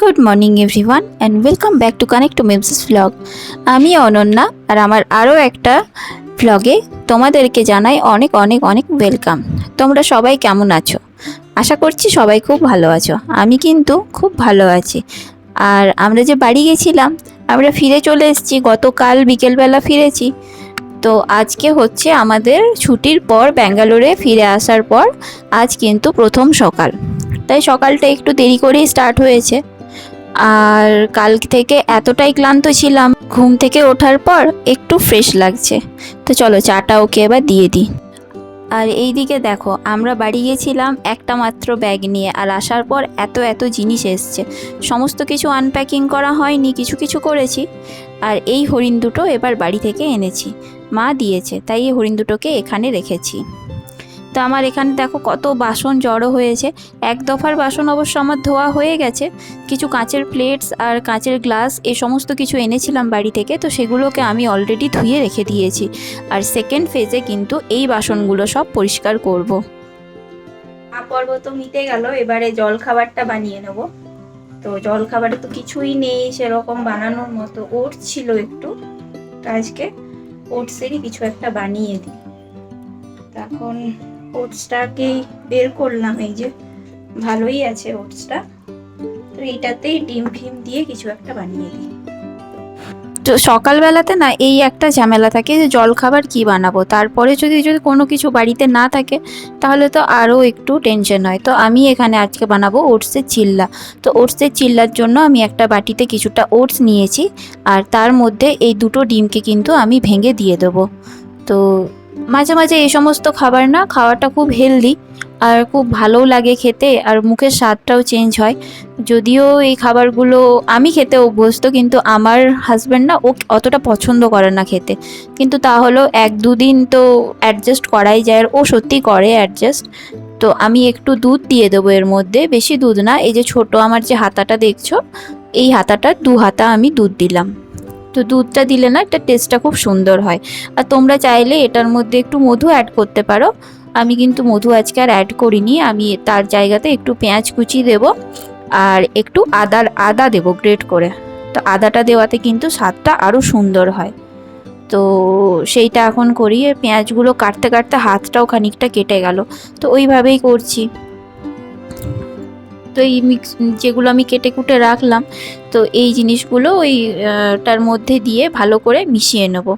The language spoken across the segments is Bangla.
Good morning everyone and welcome back to connect to মেমসিস vlog আমি অনন্যা, আর আমার আরও একটা ভ্লগে তোমাদেরকে জানাই অনেক অনেক অনেক ওয়েলকাম তোমরা সবাই কেমন আছো? আশা করছি সবাই খুব ভালো আছো। আমি কিন্তু খুব ভালো আছি। আর আমরা যে বাড়ি গেছিলাম, আমরা ফিরে চলে এসেছি, গতকাল বিকেলবেলা ফিরেছি। তো আজকে হচ্ছে আমাদের ছুটির পর ব্যাঙ্গালোরে ফিরে আসার পর আজ কিন্তু প্রথম সকাল। তাই সকালটা একটু দেরি করেই স্টার্ট হয়েছে। আর কাল থেকে এতটাই ক্লান্ত ছিলাম, ঘুম থেকে ওঠার পর একটু ফ্রেশ লাগছে। তো চলো চাটা ওকে এবার দিয়ে দিই। আর এই দিকে দেখো, আমরা বাড়ি গেছিলাম একটা মাত্র ব্যাগ নিয়ে আর আসার পর এত এত জিনিস এসছে। সমস্ত কিছু আনপ্যাকিং করা হয়নি, কিছু কিছু করেছি। আর এই হরিণ দুটো এবার বাড়ি থেকে এনেছি। মা দিয়েছে, তাই এই হরিণ দুটোকে এখানে রেখেছি। তো আমার এখানে দেখো কত বাসন জড়ো হয়েছে। এক দফার বাসন অবশ্য আমার ধোয়া হয়ে গেছে। কিছু কাঁচের প্লেটস আর কাঁচের গ্লাস এ সমস্ত কিছু এনেছিলাম বাড়ি থেকে, তো সেগুলোকে আমি অলরেডি ধুয়ে রেখে দিয়েছি। আর সেকেন্ড ফেজে কিন্তু এই বাসনগুলো সব পরিষ্কার করব। পর্ব তো মিটে গেল, এবারে জল খাবারটা বানিয়ে নেব। তো জল খাবারে তো কিছুই নেই, সেরকম বানানোর মতো ওটস ছিল একটু। আজকে ওটসেরই কিছু একটা বানিয়ে দিই। তখন ওটসটাকেই বের করলাম, এই যে ভালোই আছে ওটসটা। তো এইটাতেই ডিম ফিম দিয়ে কিছু একটা বানিয়ে দিই। তো সকালবেলাতে না এই একটা ঝামেলা থাকে যে জলখাবার কি বানাবো? তারপরে যদি যদি কোনো কিছু বাড়িতে না থাকে, তাহলে তো আরও একটু টেনশন হয়। তো আমি এখানে আজকে বানাবো ওটসের চিল্লা। তো ওটসের চিল্লার জন্য আমি একটা বাটিতে কিছুটা ওটস নিয়েছি, আর তার মধ্যে এই দুটো ডিমকে কিন্তু আমি ভেঙে দিয়ে দেবো। তো মাঝে মাঝে এই সমস্ত খাবার না খাওয়াটা খুব হেলদি আর খুব ভালোও লাগে খেতে আর মুখের স্বাদটাও চেঞ্জ হয়। যদিও এই খাবারগুলো আমি খেতে অভ্যস্ত কিন্তু আমার হাজব্যান্ড না ও অতটা পছন্দ করে না খেতে। কিন্তু তাহলেও এক দুদিন তো অ্যাডজাস্ট করাই যায় আর ও সত্যি করে অ্যাডজাস্ট তো আমি একটু দুধ দিয়ে দেবো এর মধ্যে, বেশি দুধ না, এই যে ছোট আমার যে হাতাটা দেখছ, এই হাতাটার দু হাতা আমি দুধ দিলাম। তো দুধটা দিলে না এটা টেস্টটা খুব সুন্দর হয়। আর তোমরা চাইলে এটার মধ্যে একটু মধু অ্যাড করতে পারো। আমি কিন্তু মধু আজকে আর অ্যাড করিনি। আমি তার জায়গাতে একটু পেঁয়াজ কুচি দেব আর একটু আদার, আদা দেব গ্রেট করে। তো আদাটা দেওয়াতে কিন্তু স্বাদটা আরও সুন্দর হয়। তো সেইটা এখন করি পেঁয়াজগুলো কাটতে কাটতে হাতটাও খানিকটা কেটে গেল। তো ওইভাবেই করছি। তো এই মিক্স যেগুলো আমি কেটে কুটে রাখলাম, তো এই জিনিসগুলো ওইটার টার মধ্যে দিয়ে ভালো করে মিশিয়ে নেব।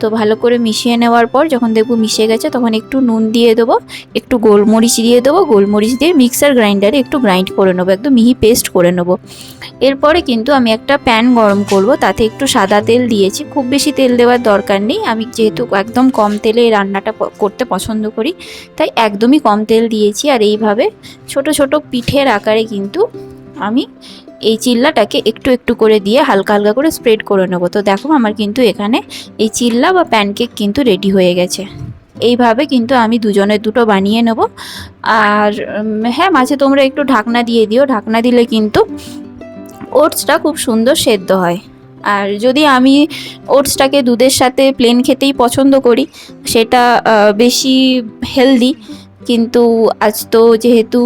তো ভালো করে মিশিয়ে নেওয়ার পর যখন দেখব মিশে গেছে, তখন একটু নুন দিয়ে দেবো, একটু গোলমরিচ দিয়ে দেবো, গোলমরিচ দিয়ে মিক্সার গ্রাইন্ডারে একটু গ্রাইন্ড করে নেব, একদম মিহি পেস্ট করে নেব। এরপরে কিন্তু আমি একটা প্যান গরম করব, তাতে একটু সাদা তেল দিয়েছি, খুব বেশি তেল দেওয়ার দরকার নেই, আমি যেহেতু একদম কম তেলে এই রান্নাটা করতে পছন্দ করি, তাই একদমই কম তেল দিয়েছি, আর এইভাবে ছোট ছোট পিঠের আকারে কিন্তু আমি এই চিল্লাটাকে একটু একটু করে দিয়ে হালকা হালকা করে স্প্রেড করে নেব। তো দেখো আমার কিন্তু এখানে এই চিল্লা বা প্যানকেক কিন্তু রেডি হয়ে গেছে। এইভাবে কিন্তু আমি দুজনের দুটো বানিয়ে নেব। আর হ্যাঁ মাঝে তোমরা একটু ঢাকনা দিয়ে দিও। ঢাকনা দিলে কিন্তু ওটসটা খুব সুন্দর সেদ্ধ হয়। আর যদি আমি ওটসটাকে দুধের সাথে প্লেন খেতেই পছন্দ করি, সেটা বেশি হেলদি কিন্তু আজ তো যেহেতু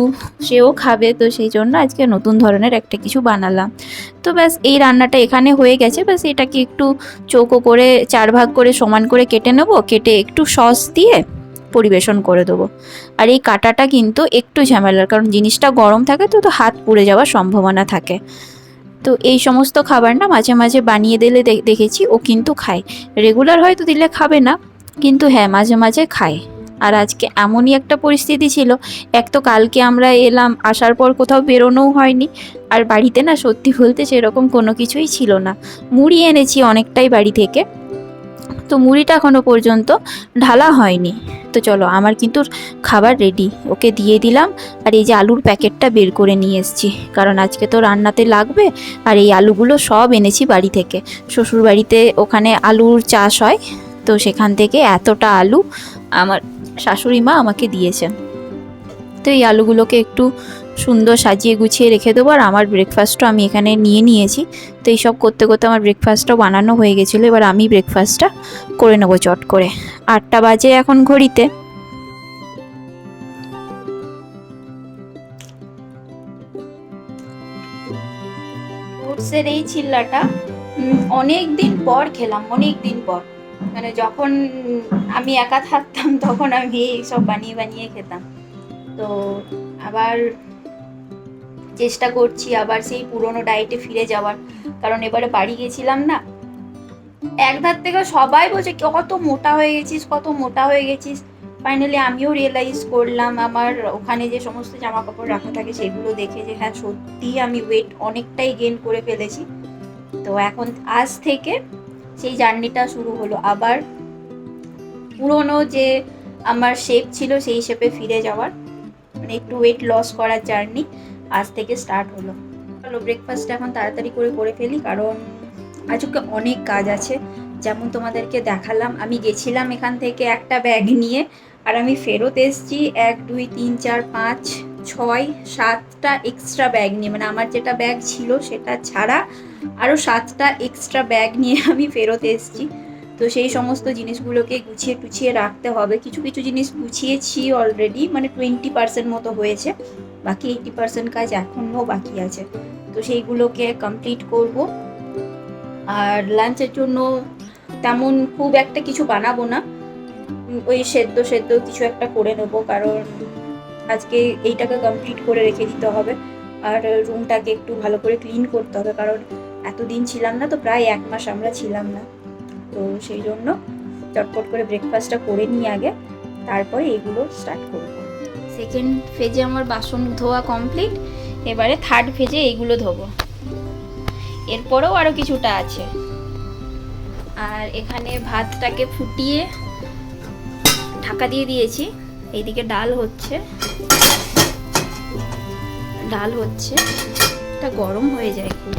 সেও খাবে, তো সেই জন্য আজকে নতুন ধরনের একটা কিছু বানালাম। তো ব্যাস, এই রান্নাটা এখানে হয়ে গেছে। ব্যাস, এটাকে একটু চৌকো করে, চার ভাগ করে সমান করে কেটে নেব। কেটে একটু সস দিয়ে পরিবেশন করে দেবো। আর এই কাটাটা কিন্তু একটু ঝামেলার, কারণ জিনিসটা গরম থাকে তো তো হাত পুড়ে যাওয়ার সম্ভাবনা থাকে। তো এই সমস্ত খাবার না মাঝে মাঝে বানিয়ে দিলে দেখেছি, ও কিন্তু খায়। রেগুলার হয়তো দিলে খাবে না, কিন্তু হ্যাঁ মাঝে মাঝে খায়। আর আজকে এমনই একটা পরিস্থিতি ছিল, এক তো কালকে আমরা এলাম, আসার পর কোথাও বেরোনোও হয়নি, আর বাড়িতে না সত্যি বলতে সেরকম কোনো কিছুই ছিল না। মুড়ি এনেছি অনেকটাই বাড়ি থেকে, তো মুড়িটা এখনও পর্যন্ত ঢালা হয়নি। তো চলো, আমার কিন্তু খাবার রেডি ওকে দিয়ে দিলাম, আর এই যে আলুর প্যাকেটটা বের করে নিয়ে এসেছি, কারণ আজকে তো রান্নাতে লাগবে, আর এই আলুগুলো সব এনেছি বাড়ি থেকে। শ্বশুর বাড়িতে ওখানে আলুর চাষ হয়, তো সেখান থেকে এতটা আলু আমার শাশুড়ি মা আমাকে দিয়েছেন। তো এই আলুগুলোকে একটু সুন্দর সাজিয়ে গুছিয়ে রেখে দেবো, আর আমার ব্রেকফাস্টও আমি এখানে নিয়ে নিয়েছি। তো এইসব করতে করতে আমার ব্রেকফাস্টটাও বানানো হয়ে গেছিল, এবার আমি ব্রেকফাস্টটা করে নেব চট করে। আটটা বাজে এখন ঘড়িতে। ওটসের এই চিল্লাটা অনেক দিন পর খেলাম অনেক দিন পর। মানে যখন আমি একা থাকতাম, তখন আমি এইসব বানিয়ে বানিয়ে খেতাম। তো আবার চেষ্টা করছি আবার সেই পুরনো ডায়েটে ফিরে যাওয়ার। কারণ এবারে বাড়ি গেছিলাম না। এক ধার থেকে সবাই বলছে, কত মোটা হয়ে গেছিস, কত মোটা হয়ে গেছিস। ফাইনালি আমিও রিয়েলাইজ করলাম, আমার ওখানে যে সমস্ত জামা কাপড় রাখা থাকে, সেগুলো দেখে যে হ্যাঁ সত্যিই আমি ওয়েট অনেকটাই গেন করে ফেলেছি। তো এখন আজ থেকে সেই জার্নিটা শুরু হলো। আবার পুরনো যে আমার শেপ ছিল সেই শেপে ফিরে যাওয়ার মানে একটু ওয়েট লস করার জার্নি আজ থেকে স্টার্ট হলো। চলো ব্রেকফাস্ট এখন তাড়াতাড়ি করে করে ফেলি, কারণ আজকে অনেক কাজ আছে। যেমন তোমাদেরকে দেখালাম, আমি গেছিলাম এখান থেকে একটা ব্যাগ নিয়ে, আর আমি ফেরত এসেছি এক, দুই, তিন, চার, পাঁচ ছয়, সাতটা এক্সট্রা ব্যাগ নিয়ে মানে আমার যেটা ব্যাগ ছিল সেটা ছাড়া আরও সাতটা এক্সট্রা ব্যাগ নিয়ে আমি ফেরত এসেছি। তো সেই সমস্ত জিনিসগুলোকে গুছিয়ে টুছিয়ে রাখতে হবে। কিছু কিছু জিনিস গুছিয়েছি অলরেডি মানে টোয়েন্টি পার্সেন্ট মতো হয়েছে। বাকি এইটি পার্সেন্ট কাজ এখনও বাকি আছে। তো সেইগুলোকে কমপ্লিট করব। আর লাঞ্চের জন্য তেমন খুব একটা কিছু বানাবো না। ওই সেদ্ধ সেদ্ধ কিছু একটা করে নেব, কারণ আজকে এইটাকে কমপ্লিট করে রেখে দিতে হবে। আর রুমটাকে একটু ভালো করে ক্লিন করতে হবে, কারণ এতদিন ছিলাম না তো, প্রায় এক মাস আমরা ছিলাম না। তো সেই জন্য চটপট করে ব্রেকফাস্টটা করে নিই আগে, তারপরে এগুলো স্টার্ট করব। সেকেন্ড ফেজে আমার বাসন ধোয়া কমপ্লিট এবারে থার্ড ফেজে এইগুলো ধোবো। এরপরেও আরও কিছুটা আছে। আর এখানে ভাতটাকে ফুটিয়ে ঢাকা দিয়ে দিয়েছি। এইদিকে ডাল হচ্ছে। ডাল হচ্ছে। এটা গরম হয়ে যায় খুব।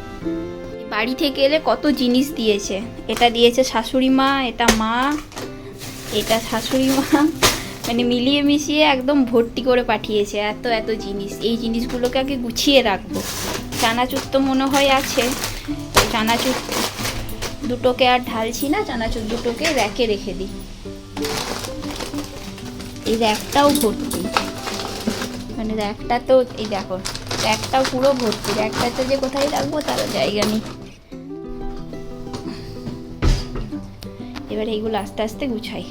বাড়ি থেকে এলে কত জিনিস দিয়েছে। এটা দিয়েছে শাশুড়ি মা, এটা মা, এটা শাশুড়ি মা। মানে মিলিয়ে মিশিয়ে একদম ভর্তি করে পাঠিয়েছে এত এত জিনিস। এই জিনিসগুলোকে আগে গুছিয়ে রাখব। চানাচুর তো মনে হয় আছে। চানাচুর দুটোকে আর ঢালছি না, চানাচুর দুটোকে র্যাকে রেখে দিই। এই র্যাকটাও ভর্তি। মানে র্যাকটা তো এই দেখো র্যাকটাও পুরো ভর্তি র্যাকটাতে যে কোথায় রাখব তারও জায়গা নেই। এবার এইগুলো আস্তে আস্তে গুছাই।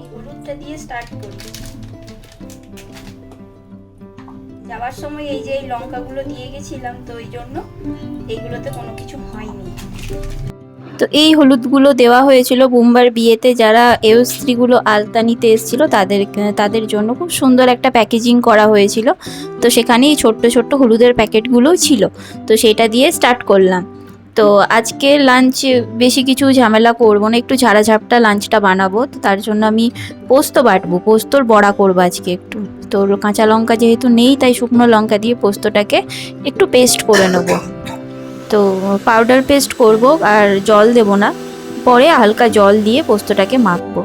এই হলুদটা দিয়ে স্টার্ট করি। যাওয়ার সময় এই যে এই লঙ্কাগুলো দিয়ে গেছিলাম তো ওই জন্য এইগুলোতে কোনো কিছু হয়নি। তো এই হলুদগুলো দেওয়া হয়েছিল বুম্বার বিয়েতে। যারা এও স্ত্রীগুলো আলতা নিতে এসেছিল, তাদের তাদের জন্য খুব সুন্দর একটা প্যাকেজিং করা হয়েছিল। তো সেখানেই ছোট্ট ছোট্ট হলুদের প্যাকেটগুলোও ছিল। তো সেটা দিয়ে স্টার্ট করলাম। তো আজকে লাঞ্চ বেশি কিছু ঝামেলা করব না, একটু ঝাড়াঝাপটা লাঞ্চটা বানাবো। তো তার জন্য আমি পোস্ত বাটবো, পোস্তর বড়া করব আজকে একটু। তো কাঁচা লঙ্কা যেহেতু নেই, তাই শুকনো লঙ্কা দিয়ে পোস্তটাকে একটু পেস্ট করে নেব। তো পাউডার পেস্ট করব আর জল দেব না। পরে হালকা জল দিয়ে পোস্তটাকে মাখবো।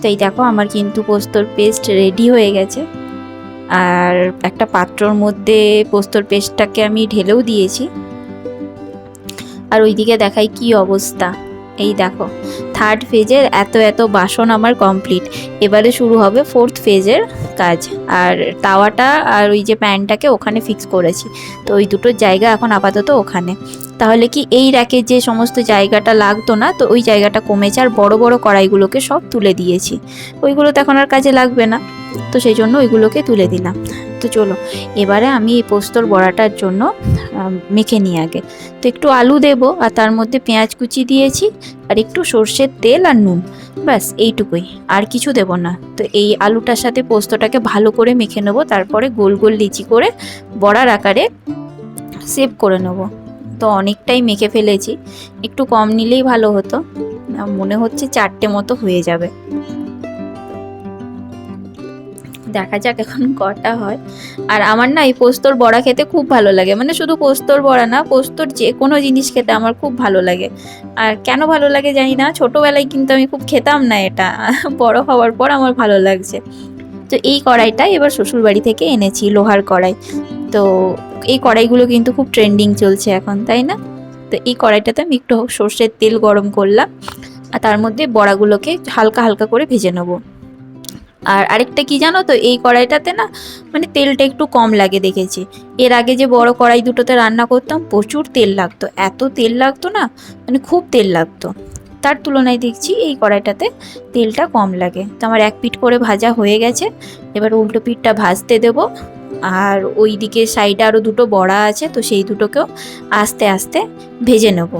তো এই দেখো আমার কিন্তু পোস্তর পেস্ট রেডি হয়ে গেছে। আর একটা পাত্রর মধ্যে পোস্তর পেস্টটাকে আমি ঢেলেও দিয়েছি। আর ওইদিকে দেখাই কি অবস্থা। এই দেখো থার্ড ফেজের এত এত বাসন আমার কমপ্লিট এবারে শুরু হবে ফোর্থ ফেজের কাজ। আর তাওয়াটা আর ওই যে প্যানটাকে ওখানে ফিক্স করেছি। তো ওই দুটোর জায়গা এখন আপাতত ওখানে। তাহলে কি এই র্যাকে যে সমস্ত জায়গাটা লাগতো না, তো ওই জায়গাটা কমেছে আর বড় বড় কড়াইগুলোকে সব তুলে দিয়েছি। ওইগুলো তো এখন আর কাজে লাগবে না। তো সেই জন্য ওইগুলোকে তুলে দিলাম। তো চলো, এবারে আমি এই পোস্তর বড়াটার জন্য মেখে নিই আগে। তো একটু আলু দেবো, আর তার মধ্যে পেঁয়াজ কুচি দিয়েছি, আর একটু সর্ষের তেল আর নুন। ব্যাস, এইটুকুই। আর কিছু দেব না। তো এই আলুটার সাথে পোস্তটাকে ভালো করে মেখে নেব, তারপরে গোল গোল লিচি করে বড়ার আকারে সেভ করে নেব। তো অনেকটাই মেখে ফেলেছি। একটু কম নিলেই ভালো হতো। মনে হচ্ছে চারটে মতো হয়ে যাবে। দেখা যাক এখন কটা হয়। আর আমার না এই পোস্তর বড়া খেতে খুব ভালো লাগে। মানে শুধু পোস্তর বড়া না, পোস্তর যে কোনো জিনিস খেতে আমার খুব ভালো লাগে। আর কেন ভালো লাগে জানি না, ছোটোবেলায় কিন্তু আমি খুব খেতাম না এটা। বড় হওয়ার পর আমার ভালো লাগছে। তো এই কড়াইটা এবার শ্বশুরবাড়ি থেকে এনেছি, লোহার কড়াই। তো এই কড়াইগুলো কিন্তু খুব ট্রেন্ডিং চলছে এখন, তাই না? তো এই কড়াইটাতে আমি একটু সর্ষের তেল গরম করলাম। আর তার মধ্যে বড়াগুলোকে হালকা হালকা করে ভেজে নেব। আর আরেকটা কি জানো তো, এই কড়াইটাতে না মানে তেলটা একটু কম লাগে দেখেছি। এর আগে যে বড় কড়াই দুটোতে রান্না করতাম, প্রচুর তেল লাগতো। এত তেল লাগতো না মানে খুব তেল লাগতো। তার তুলনায় দেখছি এই কড়াইটাতে তেলটা কম লাগে। তো আমার এক পিঠ করে ভাজা হয়ে গেছে, এবার উল্টো পিঠটা ভাজতে দেব। আর ওই দিকে সাইডে আরও দুটো বড়া আছে, তো সেই দুটোকেও আস্তে আস্তে ভেজে নেব।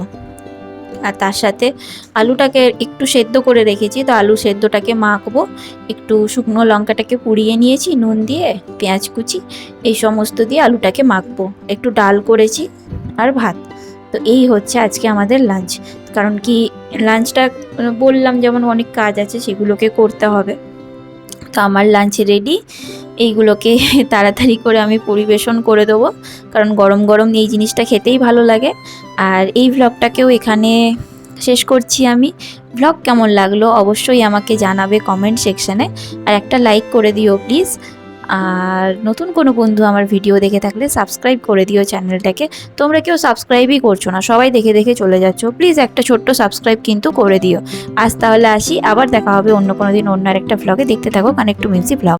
আর তার সাথে আলুটাকে একটু সেদ্ধ করে রেখেছি। তো আলু সেদ্ধটাকে মাখবো। একটু শুকনো লঙ্কাটাকে পুড়িয়ে নিয়েছি, নুন দিয়ে, পেঁয়াজ কুচি, এই সমস্ত দিয়ে আলুটাকে মাখবো। একটু ডাল করেছি আর ভাত। তো এই হচ্ছে আজকে আমাদের লাঞ্চ। কারণ কি, লাঞ্চটা বললাম যেমন অনেক কাজ আছে, সেগুলোকে করতে হবে। তো আমার লাঞ্চ রেডি। এইগুলোকে তাড়াতাড়ি করে আমি পরিবেশন করে দেবো। কারণ গরম গরম এই জিনিসটা খেতেই ভালো লাগে। আর এই ভ্লগটাকেও এখানে শেষ করছি আমি। ভ্লগ কেমন লাগল অবশ্যই আমাকে জানাবে কমেন্ট সেকশানে আর একটা লাইক করে দিও প্লিজ আর নতুন কোনো বন্ধু আমার ভিডিও দেখে থাকলে সাবস্ক্রাইব করে দিও চ্যানেলটাকে তোমরা কেউ সাবস্ক্রাইবই করছ না, সবাই দেখে দেখে চলে যাচ্ছ। প্লিজ একটা ছোট্ট সাবস্ক্রাইব কিন্তু করে দিও। আজ তাহলে আসি, আবার দেখা হবে অন্য কোনো দিন অন্য একটা ভ্লগে দেখতে থাকো, কানেক্ট মিউজিক ভ্লগ